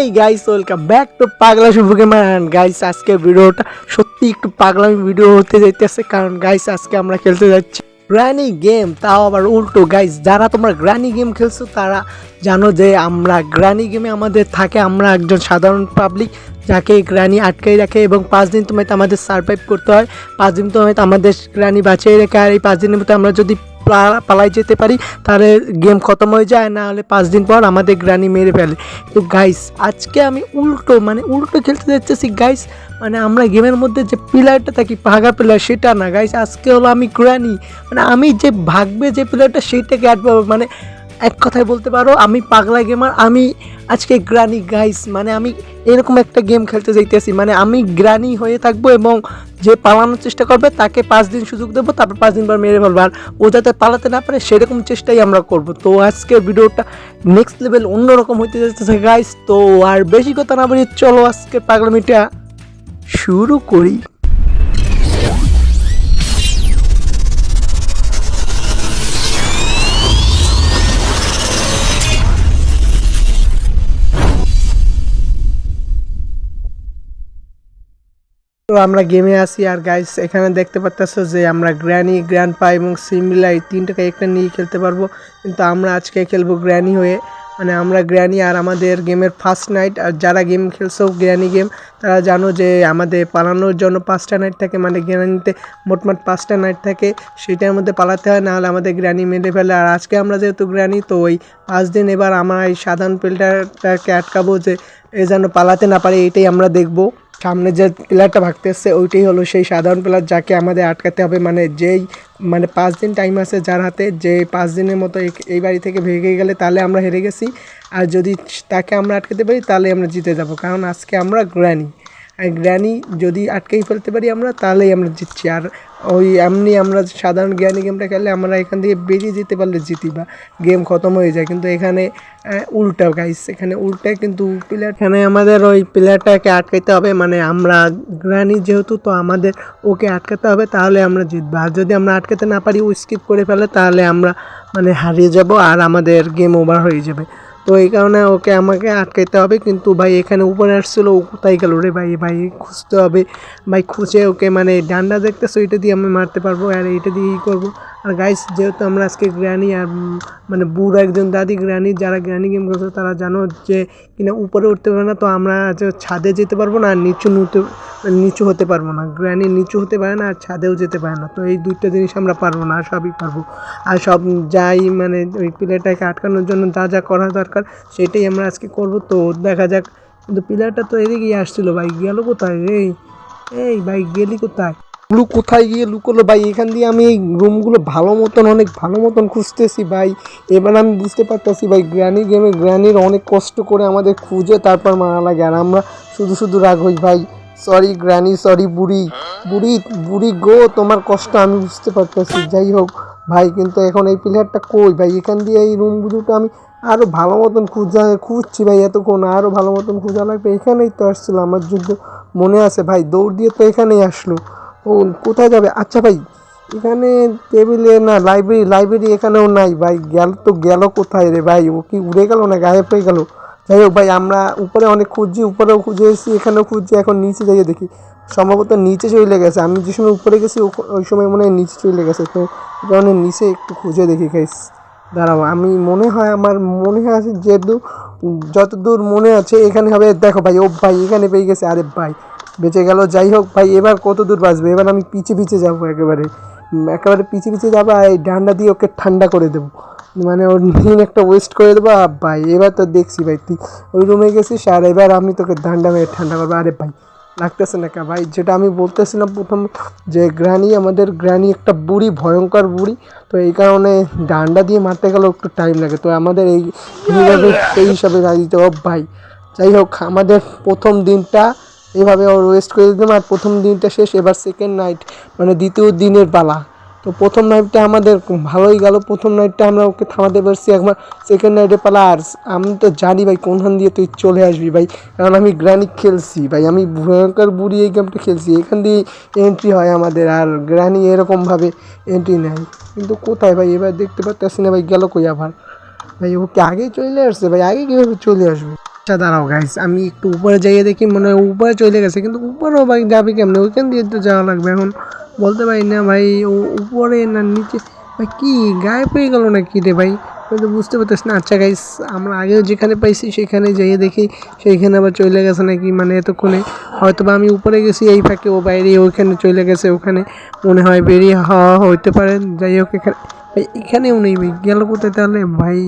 Hey guys welcome back to পাগলা শুভকে man guys আজকে ভিডিওটা সত্যি একটু পাগলামি ভিডিও হতে যাইতেছে, কারণ গাইস আজকে আমরা খেলতে যাচ্ছি গ্র্যানি গেম তাও আবার উল্টো। গাইস যারা তোমরা গ্র্যানি গেম খেলছো, তারা জানো যে আমরা গ্র্যানি গেমে আমাদের থাকে আমরা একজন সাধারণ পাবলিক যাকে গ্রানি আটকাই রাখে এবং পাঁচ দিন তোমায় আমাদের সার্ভাইভ করতে হয়। পাঁচ দিন তোমায় আমাদের গ্রানি বাঁচিয়ে রেখে আর এই পাঁচ দিনের মধ্যে আমরা যদি পালাই যেতে পারি, তাহলে গেম খতম হয়ে যায়, না হলে পাঁচ দিন পর আমাদের গ্রানি মেরে ফেলে। তো গাইস আজকে আমি উল্টো মানে উল্টো খেলতে যাচ্ছি গাইস মানে আমরা গেমের মধ্যে যে পিলারটা থাকি ভাগা প্লেয়ার সেটা না। গাইস আজকে হলো আমি গ্রানি মানে আমি যে ভাগবে যে পিলারটা সেইটাকে অ্যাড মানে এক কথায় বলতে পারো, আমি পাগলা গেমার আমি আজকে গ্রানি গাইস মানে আমি এরকম একটা গেম খেলতে যাইতেছি মানে আমি গ্রানি হয়ে থাকব এবং যে পালানোর চেষ্টা করবে তাকে পাঁচ দিন সুযোগ দেবো, তারপর পাঁচ দিন পর মেরে ফেলব। আর ও যাতে পালাতে না পারে সেরকম চেষ্টাই আমরা করব। তো আজকের ভিডিওটা নেক্সট লেভেল অন্যরকম হইতে যাচ্ছে গাইস তো আর বেশি কথা না বলি চলো আজকে পাগলামিটা শুরু করি। তো আমরা গেমে আসি আর গাইস এখানে দেখতে পাচ্তেছো যে আমরা গ্র্যানি গ্র্যান্ড পা এবং সিমিলা এই তিনটাকে একটা নিয়ে খেলতে পারব। কিন্তু আমরা আজকে খেলব গ্র্যানি হয়ে। মানে আমরা গ্র্যানি আর আমাদের গেমের ফার্স্ট নাইট আর যারা গেম খেলছো গ্র্যানি গেম, তারা জানো যে আমাদের পালানোর জন্য পাঁচটা নাইট থাকে। মানে গ্র্যানিতে মোটমাট পাঁচটা নাইট থাকে। সেটার মধ্যে পালাতে হয়, নাহলে আমাদের গ্র্যানি মেরে ফেলে। আর আজকে আমরা যেহেতু গ্র্যানি তো ওই পাঁচ দিন এবার আমার এই সাধারণ পিলটারটাকে আটকাবো যে এ যেন পালাতে না পারে, এটাই আমরা দেখব। সামনে যে পিলারটা ভাগতে এসছে ওইটাই হলো সেই সাধারণ পিলার যাকে আমাদের আটকাতে হবে। মানে যেই মানে পাঁচ দিন টাইম আছে যার হাতে, যে পাঁচ দিনের মতো এই- বাড়ি থেকে ভেঙে গেলে তাহলে আমরা হেরে গেছি। আর যদি তাকে আমরা আটকাতে পারি, তাহলে আমরা জিতে যাব। কারণ আজকে আমরা গ্র্যানি। আর গ্র্যানি যদি আটকেই ফেলতে পারি আমরা, তাহলেই আমরা জিতছি। আর ওই এমনি আমরা সাধারণ জ্ঞানী গেমটা খেললে আমরা এখান থেকে বেরিয়ে যেতে পারলে জিতি বা গেম খতম হয়ে যায়। কিন্তু এখানে উল্টা গাইস এখানে উল্টা কিন্তু প্লেয়ার এখানে আমাদের ওই প্লেয়ারটাকে আটকাইতে হবে। মানে আমরা গ্রানি যেহেতু, তো আমাদের ওকে আটকাতে হবে, তাহলে আমরা জিতবো। আর যদি আমরা আটকাতে না পারি, ও স্কিপ করে ফেলে, তাহলে আমরা মানে হারিয়ে যাব, আর আমাদের গেম ওভার হয়ে যাবে। তো এই কারণে ওকে আমাকে আটকাইতে হবে। কিন্তু ভাই এখানে উপরে আসছিল, ও কোথায় গেল রে ভাই? ভাই খুঁজতে হবে। ভাই খুঁজে ওকে মানে ডান্ডা দেখতেছো এটা দিয়ে আমি মারতে পারব। আর এটা দিয়ে ই করব? আর গাইস যেহেতু আমরা আজকে গ্রানি আর মানে বুড়ো একজন দাদি গ্রানি যারা গ্রানি গেম খেলছে, তারা জানো যে কিনা উপরে উঠতে পারে না, তো আমরা ছাদে যেতে পারব না, আর নিচু নুতে মানে নিচু হতে পারব না। গ্রানি নিচু হতে পারে না, আর ছাদেও যেতে পারে না। তো এই দুইটা জিনিস আমরা পারব না, আর সবই পারব। আর সব যাই মানে ওই প্লেয়ারটাকে আটকানোর জন্য যা যা করা দরকার, সেটাই আমরা আজকে করব। তো দেখা যাক, কিন্তু প্লেয়ারটা তো এদিকেই আসছিল ভাই, গেল কোথায় এই এই ভাই, গেলি কোথায়? লু কোথায় গিয়ে লুকোলো ভাই, এখান দিয়ে আমি এই রুমগুলো ভালো মতন, অনেক ভালো মতন খুঁজতেছি, ভাই। এবার আমি বুঝতে পারতেছি, ভাই গ্র্যানি গেমে গ্র্যানির অনেক কষ্ট করে আমাদের খুঁজে, তারপর মারা লাগে। আর আমরা শুধু শুধু রাগ হই, ভাই। সরি গ্র্যানি সরি বুড়ি। বুড়ি বুড়ি গো, তোমার কষ্ট আমি বুঝতে পারতেছি। যাই হোক, ভাই, কিন্তু এখন এই প্লেয়ারটা কই? ভাই, এখান দিয়ে এই রুমগুলোটা আমি আরও ভালো মতন খুঁজা, খুঁজছি, ভাই, এতক্ষণ আরও ভালো মতন খুঁজা লাগবে। এখানেই তো আসছিল আমার যুদ্ধ মনে আছে, ভাই। দৌড় দিয়ে তো এখানেই আসলো। ও কোথায় যাবে? আচ্ছা ভাই, এখানে টেবিলে না লাইব্রেরি লাইব্রেরি এখানেও নাই ভাই। গেল তো গেল কোথায় রে ভাই? ও কি উড়ে গেল না গায়েব হয়ে গেল? যাই হোক ভাই, আমরা উপরে অনেক খুঁজছি, উপরেও খুঁজে এসেছি, এখানেও খুঁজছি, এখন নিচে যাইয়ে দেখি। সম্ভবত নিচে চলে গেছে। আমি যে সময় উপরে গেছি ওই সময় মনে হয় নিচে চলে গেছে। তো কারণে নিচে একটু খুঁজে দেখি গাইস দাঁড়াও, আমি মনে হয় আমার মনে আছে যেহেতু যতদূর মনে আছে, এখানে হবে। দেখো ভাই, ও ভাই, এখানে পেয়ে গেছে। আরে ভাই বেঁচে গেল, যাই হোক ভাই, এবার কত দূর বাঁচবে? এবার আমি পিছে পিছে যাব একেবারে। একেবারে পিছে পিছে যাব আর এই ডান্ডা দিয়ে ওকে ঠান্ডা করে দেবো। মানে ওর দিন একটা ওয়েস্ট করে দেবো। আর ভাই, এবার তো দেখছি ভাই, তুই ওই রুমে গেছিস আর এবার আমি তোকে ডান্ডা মেরে ঠান্ডা করব। আরে ভাই, লাগতেছে না কা ভাই, যেটা আমি বলতেছিলাম প্রথম, যে গ্রানি, আমাদের গ্রানি একটা বুড়ি, ভয়ঙ্কর বুড়ি। তো এই কারণে ডান্ডা দিয়ে মারতে গেলেও একটু টাইম লাগে। তো আমাদের এই এই হিসাবে দিতে হবে ভাই। যাই হোক, আমাদের প্রথম দিনটা এভাবে ওর ওয়েস্ট করে দিতাম আর প্রথম দিনটা শেষ, এবার সেকেন্ড নাইট মানে দ্বিতীয় দিনের পালা। তো প্রথম নাইটটা আমাদের ভালোই গেল। প্রথম নাইটটা আমরা ওকে থামাতে পারছি একবার। সেকেন্ড নাইটে পালা, আর আমি তো জানি ভাই কোনখান দিয়ে তুই চলে আসবি ভাই। কারণ আমি গ্রানিক খেলছি ভাই, আমি ভয়ঙ্কর বুড়ি এই গেমটা খেলছি। এখান দিয়ে এন্ট্রি হয় আমাদের, আর গ্রানি এরকমভাবে এন্ট্রি নেয়। কিন্তু কোথায় ভাই? এবার দেখতে পারতেছি না ভাই গেল কই আবার? ভাই ওকে আগেই চলে আসছে ভাই, আগে কীভাবে চলে আসবে? আচ্ছা দাঁড়াও গাইস আমি একটু উপরে যাইয়ে দেখি, মনে হয় উপরে চলে গেছে, কিন্তু উপরেও ভাই যাবে কেমনে? ওইখান দিয়ে তো যাওয়া লাগবে এখন। বলতে পারি না ভাই, ও উপরে না নিচে? ভাই, কি গায়ে পেয়ে গেল না কি রে ভাই? আমি তো বুঝতে পারতেছি না। আচ্ছা গাইস আমরা আগেও যেখানে পাইছি, সেখানে যাইয়ে দেখি, সেইখানে আবার চলে গেছে নাকি? মানে এতক্ষণে হয়তো বা আমি উপরে গেছি, এই ফাঁকে ও বাইরে, ওইখানে চলে গেছে, ওখানে মনে হয় বেরিয়ে হওয়া হইতে পারে। যাই হোক, এখানে ভাই, এখানেও নেই, ভাই, গেল কোথায় তাহলে? ভাই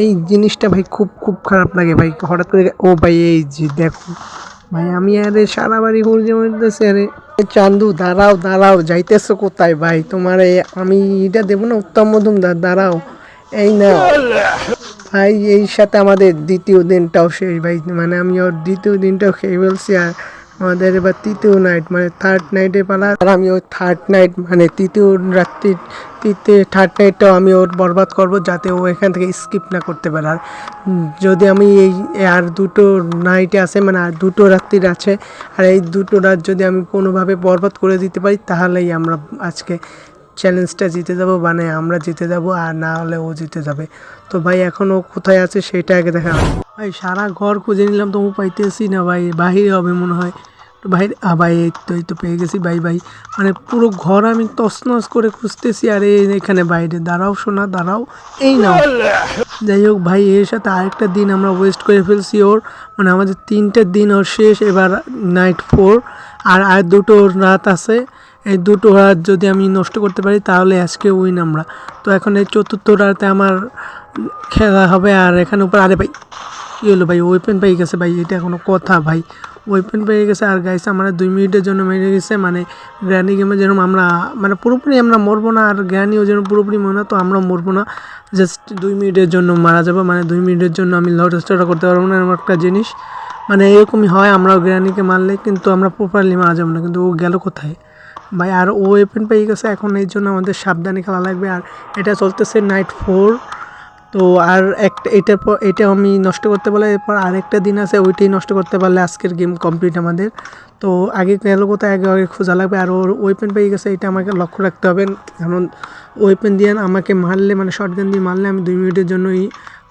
এই জিনিসটা ভাই খুব খুব খারাপ লাগে ভাই। হঠাৎ করে ও ভাই, এই যে দেখো, ভাই আমি আরে সারা বাড়ি ঘুরতে মারতেছি, আরে। চান্দু, দাঁড়াও দাঁড়াও, যাইতেছো কোথায় ভাই? তোমার আমি এটা দেবো না, উত্তম মধুমদার দাঁড়াও। এই না ভাই, এই সাথে আমাদের দ্বিতীয় দিনটাও শেষ ভাই। মানে আমি ওর দ্বিতীয় দিনটাও খেয়ে ফেলছি, আর আমাদের এবার তৃতীয় নাইট মানে থার্ড নাইটে পালা। আর আমি ওই থার্ড নাইট মানে তৃতীয় রাত্রি তৃতীয় থার্ড নাইটটাও আমি ওর বরবাদ করব যাতে ও এখান থেকে স্কিপ না করতে পারে। আর যদি আমি এই, আর দুটো নাইটে আছে মানে আর দুটো রাত্রির আছে, আর এই দুটো রাত যদি আমি কোনোভাবে বরবাদ করে দিতে পারি, তাহলেই আমরা আজকে চ্যালেঞ্জটা জিতে যাব মানে আমরা জিতে যাব, আর না হলে ও জিতে যাবে। তো ভাই, এখন ও কোথায় আছে সেটা আগে দেখা। ভাই, সারা ঘর খুঁজে নিলাম তো ও পাইতেছি না ভাই, বাহিরে হবে মনে হয়। তো ভাই, আ ভাই, এই তো এই তো পেয়ে গেছি, ভাই ভাই। মানে পুরো ঘর আমি তছনছ করে খুঁজতেছি, আর এই এখানে বাইরে। দাঁড়াও শোনা দাঁড়াও, এই নাও। যাই হোক ভাই, এর সাথে আরেকটা দিন আমরা ওয়েস্ট করে ফেলছি ওর। মানে আমাদের তিনটে দিন ওর শেষ, এবার নাইট ফোর আর আর দুটো রাত আছে। এই দুটো রাত যদি আমি নষ্ট করতে পারি, তাহলে আজকে উইন আমরা। তো এখন এই চতুর্থ রাতে আমার খেলা হবে, আর এখানে উপর, আরে ভাই কী হলো ভাই? ওয়েপেন পেয়ে গেছে ভাই, এটা কোনো কথা ভাই। ওয়েপেন পেয়ে গেছে আর গাইছে আমরা দুই মিনিটের জন্য মেরে গেছে। মানে গ্র্যানি গেমে যেরকম আমরা মানে পুরোপুরি আমরা মরবো না আর গ্র্যানিও যেন পুরোপুরি মরে না, তো আমরা মরবো না। জাস্ট দুই মিনিটের জন্য মারা যাব। মানে দুই মিনিটের জন্য আমি লড়াচড়া করতে পারব না এরকম একটা জিনিস। মানে এরকমই হয় আমরা গ্র্যানিকে মারলে কিন্তু আমরা প্রপারলি মারা যাব না। কিন্তু ও গেল কোথায়? ভাই, আর ও ওয়েপেন পেয়ে গেছে। এখন এই জন্য আমাদের সাবধানে খেলা লাগবে। আর এটা চলতেছে নাইট ফোর তো আর একটা, এটার পর, এটা আমি নষ্ট করতে পারলে এরপর আরেকটা দিন আছে, ওইটাই নষ্ট করতে পারলে আজকের গেম কমপ্লিট আমাদের। তো আগে গেল কোথায়? আগে আগে খোঁজা লাগবে। আর ওর ওয়েপেন পেয়ে গেছে, এটা আমাকে লক্ষ্য রাখতে হবে। কারণ ওয়েপেন দিয়ে আমাকে মারলে মানে শর্টগান দিয়ে মারলে আমি দুই মিনিটের জন্যই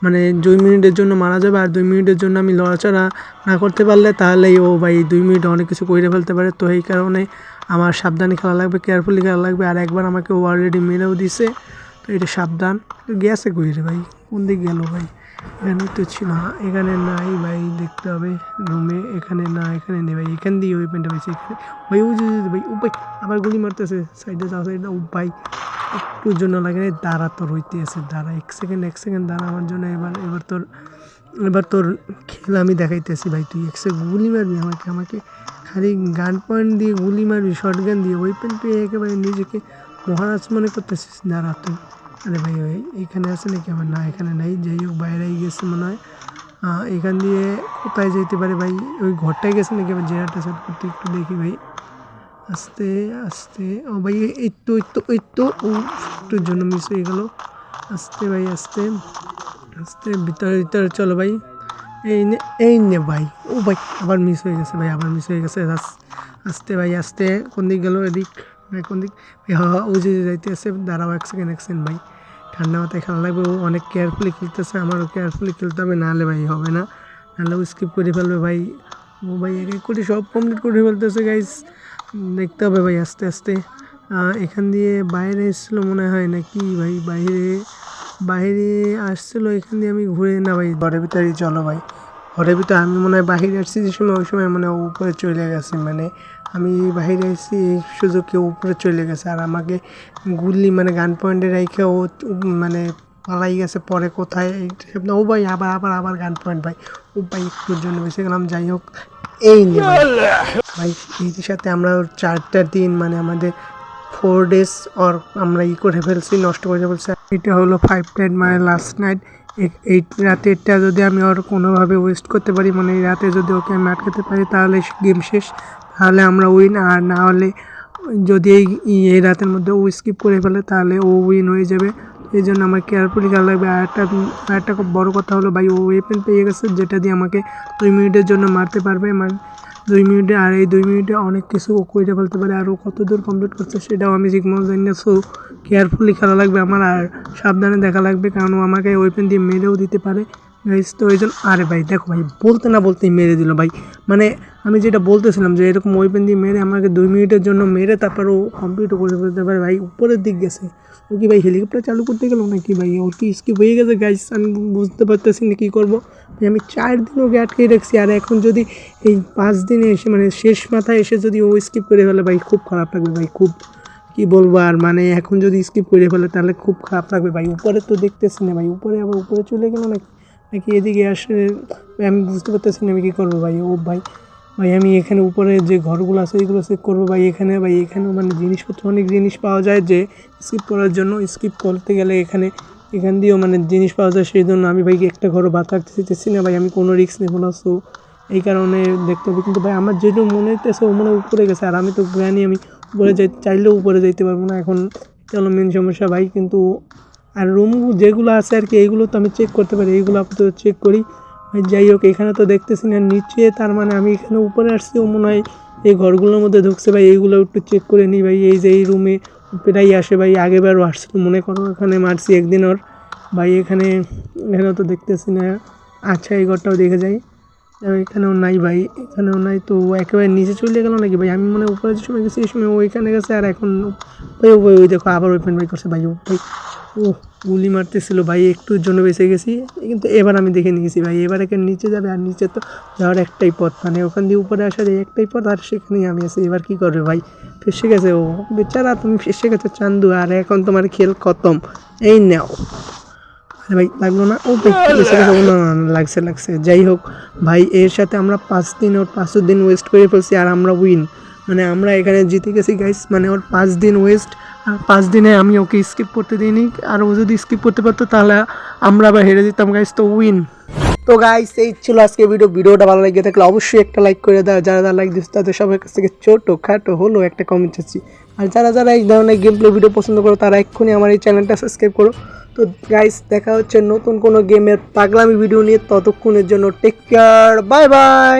মানে দুই মিনিটের জন্য মারা যাবে। আর দুই মিনিটের জন্য আমি লড়াচড়া না করতে পারলে তাহলেই ও ভাই দুই মিনিট অনেক কিছু করে ফেলতে পারে। তো এই কারণে আমার সাবধানে খেলা লাগবে কেয়ারফুলি খেলা লাগবে। আর একবার আমাকে ও অলরেডি মেরেও দিছে তো এটা সাবধান। গেছে কই রে ভাই? কোন দিক গেল ভাই? এখানে তো ছিল না। এখানে নাই ভাই দেখতে হবে। রুমে এখানে না এখানে নেই ভাই। এখান দিয়ে ওই পেনটা পাইছে এখানে। ভাই ও ভাই ও ভাই আবার গুলি মারতেছে। সাইডে যাও সাইডে ও ভাই একটুর জন্য লাগে না, দাঁড়া তোর হইতে আছে দাঁড়া। এক সেকেন্ড এক সেকেন্ড দাঁড়া আমার জন্য। এবার এবার তোর এবার তোর খেলা আমি দেখাইতেছি ভাই। তুই এক সেকেন্ড গুলি মারবি আমাকে আমাকে। খালি গান পয়েন্ট দিয়ে গুলি মারবি শর্ট গান দিয়ে ওয়েপেন পেয়ে একেবারে নিজেকে মহারাজ মনে করতেছিস, দাঁড়া তুই আরে ভাই, ওই এখানে আছে নাকি? আমার না, এখানে নাই। যাই হোক বাইরেই গেছে মনে হয়। এখান দিয়ে কোথায় যেতে পারে ভাই? ওই ঘরটায় গেছে নাকি? আমার জেনারেটর সেট করতে একটু দেখি ভাই। আস্তে আস্তে। ও ভাই, এই তো এই তো এই তো। ও একটুর জন্য মিস হয়ে গেল। আস্তে ভাই, আস্তে। আস্তে, ভিতরে ভিতরে চলো ভাই। এই নে এই নে ভাই। ও ভাই, আবার মিস হয়ে গেছে ভাই, আবার মিস হয়ে গেছে। আস- আস্তে ভাই, আস্তে। কোন দিক গেল? এদিক। ভাই কোন দিক? ভাই হা, ও যে যাইতে আছে দাঁড়াও এক সেকেন্ড এক সেকেন্ড ভাই। ঠান্ডা মাথায় খেলা লাগবে, ও অনেক কেয়ারফুলি খেলতেছে, আমারও কেয়ারফুলি খেলতে হবে, নাহলে ভাই হবে না। নাহলে ও স্কিপ করে ফেলবে ভাই। ও ভাই, এক এক করে সব কমপ্লিট করে ফেলতেছে গাইস দেখতে হবে ভাই আস্তে আস্তে। এখান দিয়ে বাইরে এসেছিল মনে হয় নাকি ভাই? বাইরে বাইরে আসছিল, এখান দিয়ে আমি ঘুরে না ভাই, ঘরের ভিতরে চলো ভাই। ঘরের ভিতরে আমি মনে হয় বাহিরে আসছি, যে সময়, ওই সময় মানে উপরে চলে গেছে মানে আমি বাইরে আসছি এই ও উপরে চলে গেছে আর আমাকে গুলি মানে গান পয়েন্টে রেখে ও মানে পালাই গেছে পরে কোথায়? এই- ও ভাই, আবার আবার আবার গান পয়েন্ট ভাই। ও ভাই, একটুর জন্য বেঁচে গেলাম, যাই হোক, এই ভাই। এর সাথে আমরা চারটা দিন মানে আমাদের ফোর ডেজ অর আমরা ই করে ফেলছি, নষ্ট করে ফেলছি। এটা হলো ফাইভ নাইট মানে লাস্ট নাইট এই রাতেরটা যদি আমি ওর কোনোভাবে ওয়েস্ট করতে পারি মানে এই রাতে যদি ওকে আমি আটকাতে পারি, তাহলে গেম শেষ। তাহলে আমরা উইন আর না হলে যদি এই এই রাতের মধ্যে ও স্কিপ করে ফেলে, তাহলে ও উইন হয়ে যাবে। এই জন্য আমার কেয়ারফুলি খেলা লাগবে আর একটা আর একটা খুব বড় কথা হলো, ভাই, ও ওয়েপেন পেয়ে গেছে, যেটা দিয়ে আমাকে দুই মিনিটের জন্য মারতে পারবে। মানে দুই মিনিটে, আর এই দুই মিনিটে অনেক কিছু করে ফেলতে পারে। আর ও কত দূর কমপ্লিট করছে, সেটাও আমি ঠিকমতো জানি না। সো কেয়ারফুলি খেলা লাগবে আমার, আর সাবধানে দেখা লাগবে, কারণ ও আমাকে ওয়েপেন দিয়ে মেরেও দিতে পারে। গাইস তো এই জন্য, আরে ভাই, দেখো ভাই, বলতে না বলতেই মেরে দিল ভাই। মানে আমি যেটা বলতেছিলাম যে এরকম ওয়েপেন দিয়ে মেরে আমাকে দুই মিনিটের জন্য মেরে তারপর ও কমপ্লিটও করে ফেলতে পারে। ভাই, উপরের দিক গেছে। ও কি ভাই হেলিকপ্টার চালু করতে গেল নাকি ভাই? ওর কি স্কিপ হয়ে গেছে? গাইস আমি বুঝতে পারতেছি না কী করব। ভাই, আমি চার দিন ওকে আটকে রাখছি। আর এখন যদি এই পাঁচ দিনে এসে মানে শেষ মাথায় এসে যদি ও স্কিপ করে ফেলে, ভাই, খুব খারাপ লাগবে ভাই, খুব। কি বলব আর মানে এখন যদি স্কিপ করে ফেলে, তাহলে খুব খারাপ লাগবে ভাই। উপরে তো দেখতেছি না ভাই, উপরে আবার উপরে চলে গেল নাকি? নাকি এদিকে আসে, আমি বুঝতে পারতেছি না আমি কী করব ভাই, ও ভাই ভাই, আমি এখানে উপরে যে ঘরগুলো আছে এইগুলো চেক করব ভাই, এখানে, ভাই, এখানেও মানে জিনিসপত্র, অনেক জিনিস পাওয়া যায় যে স্কিপ করার জন্য স্কিপ করতে গেলে এখানে, এখান দিয়েও মানে জিনিস পাওয়া যায়, সেই জন্য আমি ভাই একটা ঘরও বাদ রাখতে না ভাই, আমি কোনো রিস্ক নেব না সো এই কারণে দেখতে হবে, কিন্তু ভাই, আমার যেটা মনে হইতেছে ও মনে উপরে গেছে, আর আমি তো জানি আমি উপরে যাই, চাইলেও উপরে যাইতে পারব না, এখন চলো মেন সমস্যা ভাই, কিন্তু আর রুম যেগুলো আছে আর কি, এইগুলো তো আমি চেক করতে পারি, এইগুলো আপাতত চেক করি। ভাই যাই হোক, এখানে তো দেখতেছি না নিচে, তার মানে আমি এখানে উপরে আসছি, ও মনে হয় এই ঘরগুলোর মধ্যে ঢুকছে ভাই, এইগুলো একটু চেক করে নিই ভাই, এই যে এই রুমে প্রায় আসে ভাই আগেবারও আসছিল, মনে করো এখানে মারছি একদিন ওর। ভাই, এখানে এখানে তো দেখতেছি না আচ্ছা এই ঘরটাও দেখে যাই। এখানেও নাই ভাই, এখানেও নাই, তো একেবারে নিচে চলে গেল নাকি ভাই? আমি মনে উপরে যে সময় গেছি, এই সময় ও এখানে গেছে, আর এখন ওই ওই দেখো, আবার ওপেন ভাই করছে ভাই ভাই। ও গুলি মারতেছিল ভাই একটুর জন্য বেঁচে গেছি। কিন্তু এবার আমি দেখে নিয়েছি ভাই এবার এখানে নিচে যাবে আর নিচে তো যাওয়ার একটাই পথ। মানে ওখান দিয়ে উপরে আসার এই একটাই পথ আর সেখানেই আমি আছি। এবার কী করবে ভাই? ফেসে গেছে ও। বেচারা তুমি ফেসে গেছো চান্দু আর এখন তোমার খেল খতম। এই নাও। আরে ভাই লাগল না? ও ভাই ফেসে গেছে না লাগছে লাগছে। যাই হোক ভাই এর সাথে আমরা পাঁচ দিন ওর পাঁচ দিন ওয়েস্ট করে ফেলছি আর আমরা উইন মানে আমরা এখানে জিতে গেছি গাইস মানে ওর পাঁচ দিন ওয়েস্ট পাঁচ দিনে আমি ওকে স্কিপ করতে দিইনি। আর ও যদি স্কিপ করতে পারতো, তাহলে আমরা আবার হেরে দিতাম গাইস তো উইন তো গাইস এই ছিল আজকে ভিডিও ভিডিওটা ভালো লাগে থাকলে অবশ্যই একটা লাইক করে দাও। যারা যারা লাইক দিচ্ছে তাদের সবার কাছ থেকে ছোটো খাটো হলো একটা কমেন্ট চাচ্ছি। আর যারা যারা এই ধরনের গেম প্লে ভিডিও পছন্দ করো, তারা এক্ষুনি আমার এই চ্যানেলটা সাবস্ক্রাইব করো। তো গাইস দেখা হচ্ছে নতুন কোনো গেমের পাগলামি ভিডিও নিয়ে ততক্ষণের জন্য টেক কেয়ার বাই বাই